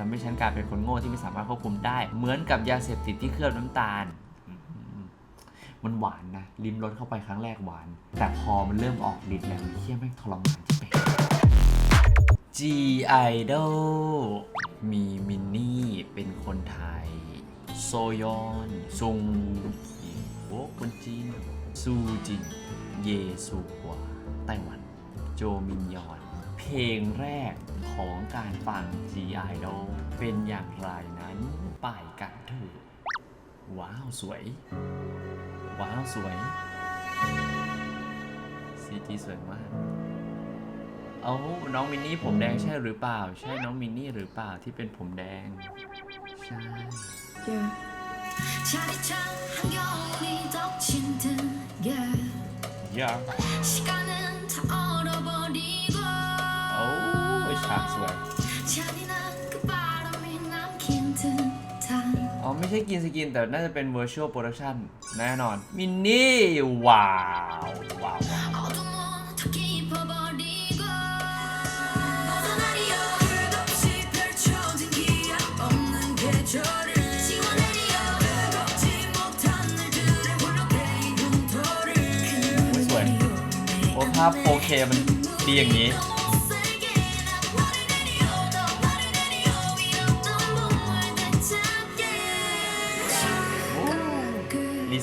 ทำให้ฉันกลายเป็นคนโง่ที่ไม่สามารถควบคุมได้ เหมือนกับยาเสพติดที่เคลือบน้ำตาล มันหวานนะ ลิ้มรสเข้าไปครั้งแรกหวาน แต่พอมันเริ่มออกฤทธิ์แล้วเฮี้ยแม่งทรมานที่เป็น G Idol มีมินนี่ เป็นคนไทย โซยอนซุงฮีโบคนจีน ซูจิน เยซูกัวไต้หวัน โจมินยอน เพลงแรกของการฟัง G Idol เป็นอย่างไรนั้นไปกันเถอะว้าวสวย ว้าวสวยซีจีสวยมากเอาน้องมินนี่ผมแดงใช่หรือเปล่า ใช่น้องมินนี่หรือเปล่าที่เป็นผมแดง ใช่ yeah. yeah. yeah. สวยอ๋อ ไม่ใช่กินสกิน แต่น่าจะเป็น virtual production แน่นอน มินนี่ ว้าว ว้าวสวยโอ้ภาพโอเคมันดีอย่างนี้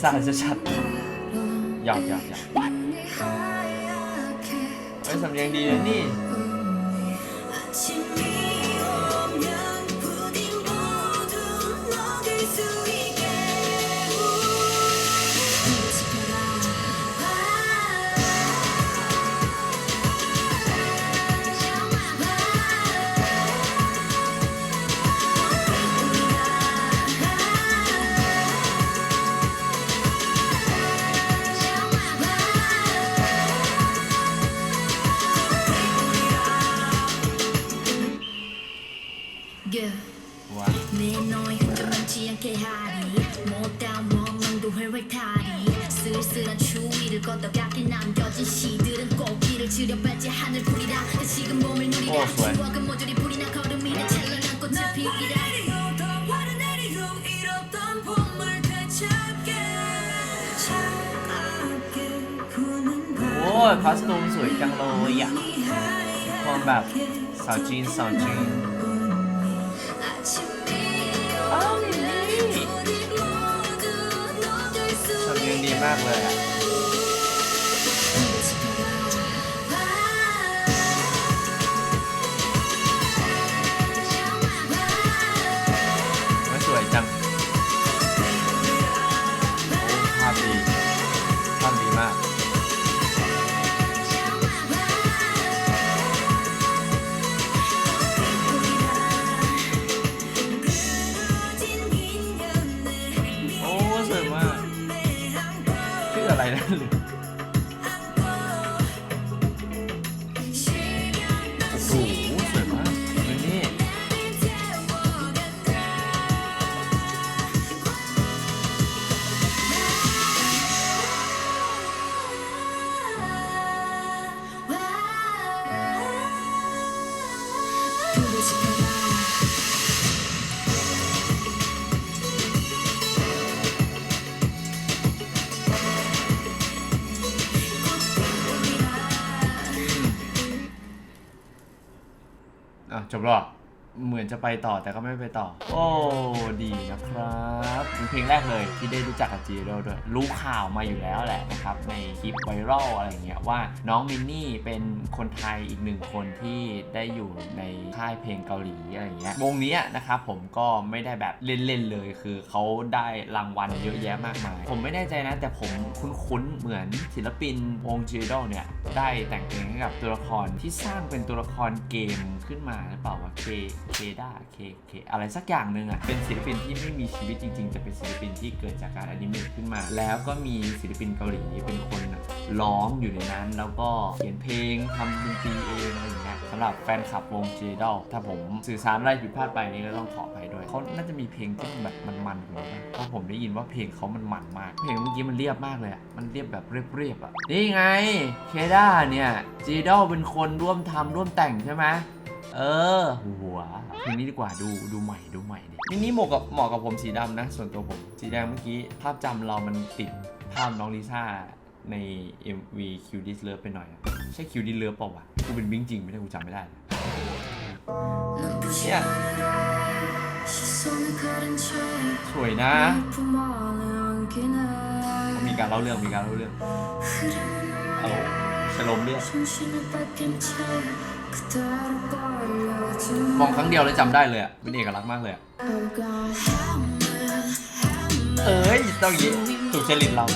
ลิซ่าจะชัดๆหยอกหยอกหยอกเฮ้ยสำเนียงดีนะนี่ 남겨진 시들은 꽃길을 지려 밟지 하늘 뿌리라 지금 몸을 누리라 추억은 모조리 불이나 걸음이라 찬란한 꽃을 피리라 Ôi, khóa tôm sủi căng lô dạ Con bạc Sao chín, sao chín Sao chín đi mát rồi ạ à. อะจบแล้ว เหรอเหมือนจะไปต่อแต่ก็ไม่ไปต่อ โอ้ดีนะครับเป็นเพลงแรกเลยที่ได้รู้จักกับจีโร่ด้วย รู้ข่าวมาอยู่แล้วแหละนะครับ ในคลิปไวรัลอะไรอย่างเงี้ยว่าน้องมินนี่เป็นคนไทยอีกหนึ่งคนที่ได้อยู่ในค่ายเพลงเกาหลีอะไรอย่างเงี้ยวงเนี้ยนะครับผมก็ไม่ได้แบบเล่นๆเลยคือเขาได้รางวัลเยอะแยะมากมาย ผมไม่แน่ใจนะ แต่ผมคุ้นๆเหมือนศิลปินวงจีโร่เนี่ยได้แต่งเพลงให้กับตัวละครที่สร้างเป็นตัวละครเกมขึ้นมาหรือเปล่าวะเคเคด้าเคเคอะไรสักอย่างหนึ่งอะเป็นศิลปินที่ไม่มีชีวิตจริง ๆ จะเป็นศิลปินที่เกิดจากการอนิเมตขึ้นมา แล้วก็มีศิลปินเกาหลีเป็นคนร้องอยู่ในนั้น แล้วก็เขียนเพลงทำดนตรีเองอะไรอย่างเงี้ยสำหรับแฟนคลับวงเจดอลถ้าผมสื่อสารอะไรผิดพลาดไปนี่ก็ต้องขออภัยด้วยเขาน่าจะมีเพลงที่แบบมันๆกว่านี้นะเพราะผมได้ยินว่าเพลงเขามันมันมาก เพลงเมื่อกี้มันเรียบมากเลยอะมันเรียบแบบเรียบๆอะนี่ไงเคด้าเนี่ยเจดอลเป็นคนร่วมทำร่วมแต่งใช่ไหม เออ หัวทีนี้ดีกว่าดูดูใหม่ดูใหม่ดิมินิเหมาะกับเหมาะกับผมสีดำนะ ส่วนตัวผม สีแดงเมื่อกี้ ภาพจำเรามันติดภาพน้องลิซ่าใน MV Q This Love ไปหน่อยนะใช่ Q This Love เปล่าวะกูเป็นบิงจริงไม่ได้กูจำไม่ได้เนี่ย สวยนะ มีการเล่าเรื่องมีการเล่าเรื่องเอาสโลมเนชื่อเนเธอ มองครั้งเดียวเลยจำได้เลยอะเป็นเอกลักษณ์มากเลยเอ้ยต้องอย่างถูกเจลิตเรา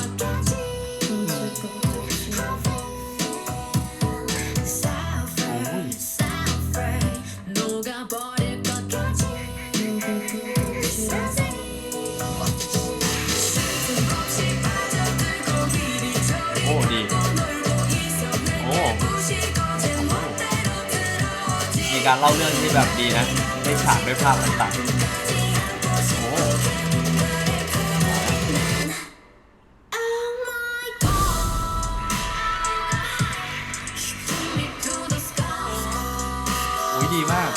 การเล่าเรื่องที่แบบดีนะได้ฉากด้วยภาพต่างๆโอ้ Oh my God Shoot me to the sky โอ้ยดีมาก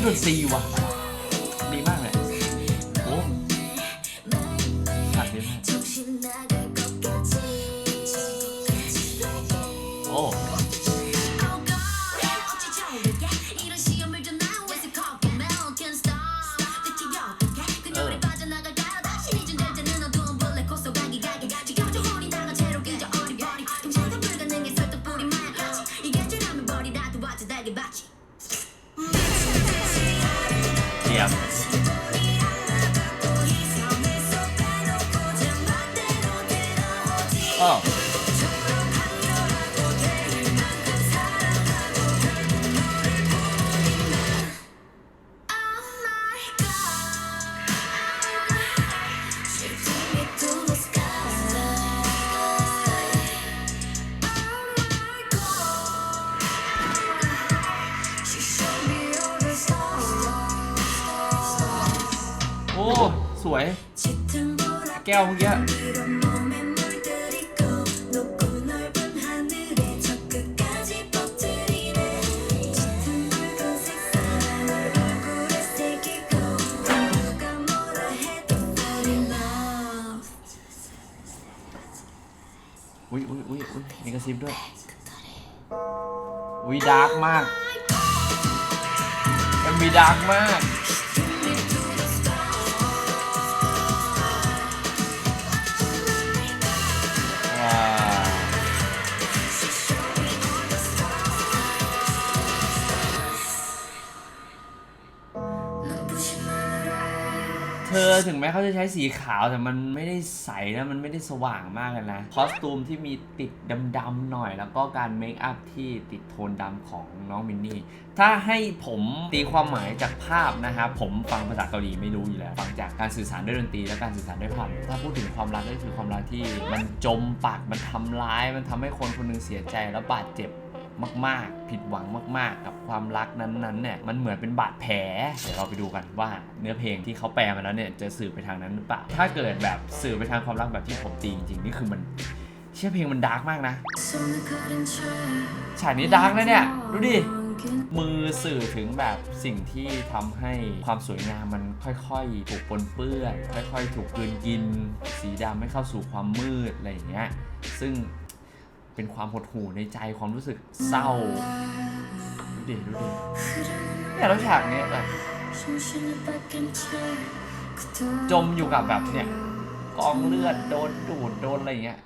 ชอบดนตรีว่ะ อ้ สวย แก้วเมื่อกี้ อุ้ยอุ้ยอุ้ยอุ้ยมีกระซิบด้วย อุ้ยดาร์กมากมันมีดาร์กมาก เธอถึงแม้เขาจะใช้สีขาวแต่มันไม่ได้ใสนะ มันไม่ได้สว่างมากเลยนะ คอสตูมที่มีติดดำๆหน่อย แล้วก็การเมคอัพที่ติดโทนดำของน้องมินนี่ ถ้าให้ผมตีความหมายจากภาพนะครับผมฟังภาษาเกาหลีไม่รู้อยู่แล้ว ฟังจากการสื่อสารด้วยดนตรีและการสื่อสารด้วยภาพถ้าพูดถึงความรักก็คือความรักที่ มันจมปักมันทำร้าย มันทำให้คนคนหนึงเสียใจแล้วบาดเจ็บ มาก ๆ ผิดหวังมาก ๆ กับความรักนั้นๆเนี่ยมันเหมือนเป็นบาดแผลเดี๋ยวเราไปดูกันว่าเนื้อเพลงที่เขาแปลมาแล้วเนี่ยจะสื่อไปทางนั้นหรือเปล่าถ้าเกิดแบบสื่อไปทางความรักแบบที่ผมตีจริงๆนี่คือมันเชื่อเพลงมันดาร์กมากนะฉากนี้ดาร์กนะเนี่ยดูดิมือสื่อถึงแบบสิ่งที่ทำให้ความสวยงามมันค่อยๆ ถูกปนเปื้อน ค่อยๆ ถูกกลืนกิน สีดำไม่เข้าสู่ความมืดอะไรอย่างเงี้ยซึ่ง เป็นความหดหู่ในใจความรู้สึกเศร้าดูดิดูดิเนี่ยแล้วฉากนี้แบบจมอยู่กับแบบเนี่ยกองเลือดโดนดูดโดนอะไรเงี้ย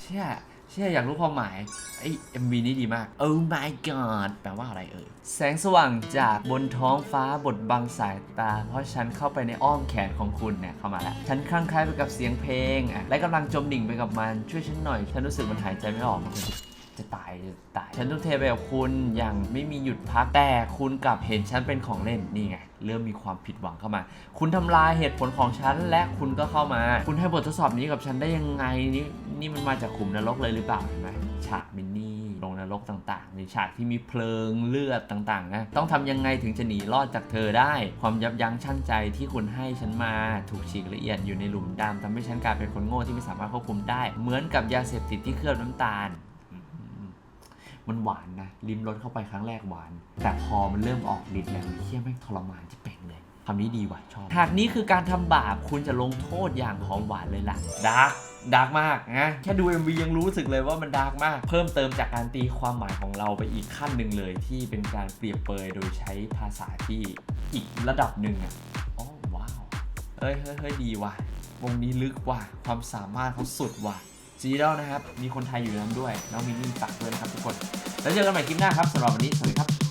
เชี่ย เชื่ออยากรู้ความหมายไอ้ MV นี้ดีมาก Oh my god แปลว่าอะไรเอ่ย แสงสว่างจากบนท้องฟ้าบดบังสายตา เพราะฉันเข้าไปในอ้อมแขนของคุณเนี่ยเข้ามาแล้ว ฉันคลั่งไคล้ไปกับเสียงเพลงอะและกำลังจมดิ่งไปกับมันช่วยฉันหน่อย ฉันรู้สึกมันหายใจไม่ออกมัน จะตายจะตาย ฉันต้องเทไปกับคุณอย่างไม่มีหยุดพักแต่คุณกลับเห็นฉันเป็นของเล่นนี่ไงเริ่มมีความผิดหวังเข้ามา คุณทำลายเหตุผลของฉันและคุณก็เข้ามา คุณให้บททดสอบนี้กับฉันได้ยังไงนี่นี่มันมาจากขุมนรกเลยหรือเปล่าเห็นไหมฉากมินนี่ลงนรกต่างๆในฉากที่มีเพลิงเลือดต่างๆนะต้องทำยังไงถึงจะหนีรอดจากเธอได้ ความยับยั้งชั่งใจที่คุณให้ฉันมาถูกฉีกละเอียดอยู่ในหลุมดำทำให้ฉันกลายเป็นคนโง่ที่ไม่สามารถควบคุมได้ เหมือนกับยาเสพติดที่เคลือบน้ำตาล มันหวานนะลิ้มรสเข้าไปครั้งแรกหวาน แต่พอมันเริ่มออกฤทธิ์แล้วเฮี้ยแม่งทรมานที่เป่งเลยคำนี้ดีว่ะชอบหากนี้คือการทำบาปคุณจะลงโทษอย่างหอมหวานเลยล่ะดาร์กดาร์กมากนะแค่ดู MV ยังรู้สึกเลยว่ามันดาร์กมาก เพิ่มเติมจากการตีความหมายของเราไปอีกขั้นหนึ่งเลย ที่เป็นการเปรียบเปรยโดยใช้ภาษาที่อีกระดับหนึ่งอะโอ้ว้าวเฮ้เฮ้ยเฮ้ยดีว่ะวงนี้ลึกว่ะความสามารถเขาสุดว่ะ ซีดอลนะครับ มีคนไทยอยู่ในนั้นด้วย น้องมินนี่ตักด้วยนะครับทุกคน แล้วเจอกันใหม่คลิปหน้าครับสำหรับวันนี้ สวัสดีครับ